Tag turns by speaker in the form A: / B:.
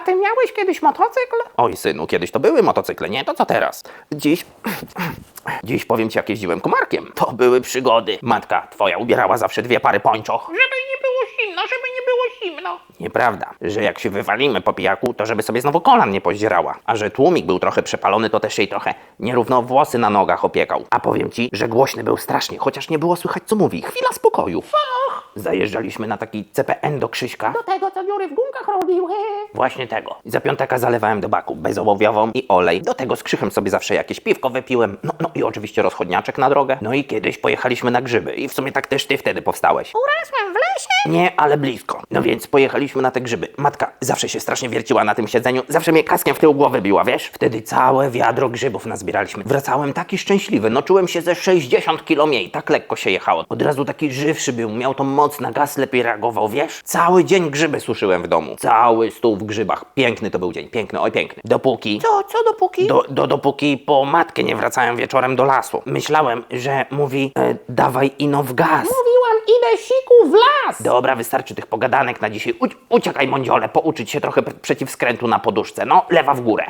A: a ty miałeś kiedyś motocykl?
B: Oj, synu, kiedyś to były motocykle, nie? To co teraz? Dziś... Dziś powiem ci, jak jeździłem komarkiem. To były przygody. Matka twoja ubierała zawsze dwie pary pończoch.
A: Żeby nie było zimno, żeby nie było zimno.
B: Nieprawda, że jak się wywalimy po pijaku, to żeby sobie znowu kolan nie pozdzierała. A że tłumik był trochę przepalony, to też jej trochę nierówno włosy na nogach opiekał. A powiem ci, że głośny był strasznie, chociaż nie było słychać co mówi. Chwila spokoju. Zajeżdżaliśmy na taki CPN do Krzyśka.
A: Do tego, co dziury w gumkach robił. he.
B: Właśnie tego. Za piątaka zalewałem do baku bezołowiową i olej. Do tego z krzychem sobie zawsze jakieś piwko wypiłem. No, no i oczywiście rozchodniaczek na drogę. No i kiedyś pojechaliśmy na grzyby. I w sumie tak też ty wtedy powstałeś.
A: Urosłem w lesie.
B: Nie, ale blisko. No więc pojechaliśmy na te grzyby. Matka zawsze się strasznie wierciła na tym siedzeniu, zawsze mnie kaskiem w tył głowy biła, wiesz? Wtedy całe wiadro grzybów nazbieraliśmy. Wracałem taki szczęśliwy, no czułem się ze 60 kilo mniej, tak lekko się jechało. Od razu taki żywszy był, miał to moc na gaz, lepiej reagował, wiesz? Cały dzień grzyby suszyłem w domu. Cały stół w grzybach. Piękny to był dzień, piękny, oj piękny. Dopóki...
A: Co, co dopóki?
B: Do, do, dopóki po matkę nie wracałem wieczorem do lasu. Myślałem, że mówi, e, dawaj ino w gaz.
A: Idę siku w las.
B: Dobra, wystarczy tych pogadanek na dzisiaj. Uć, uciekaj, mądziole, pouczyć się trochę przeciwskrętu na poduszce. No, lewa w górę.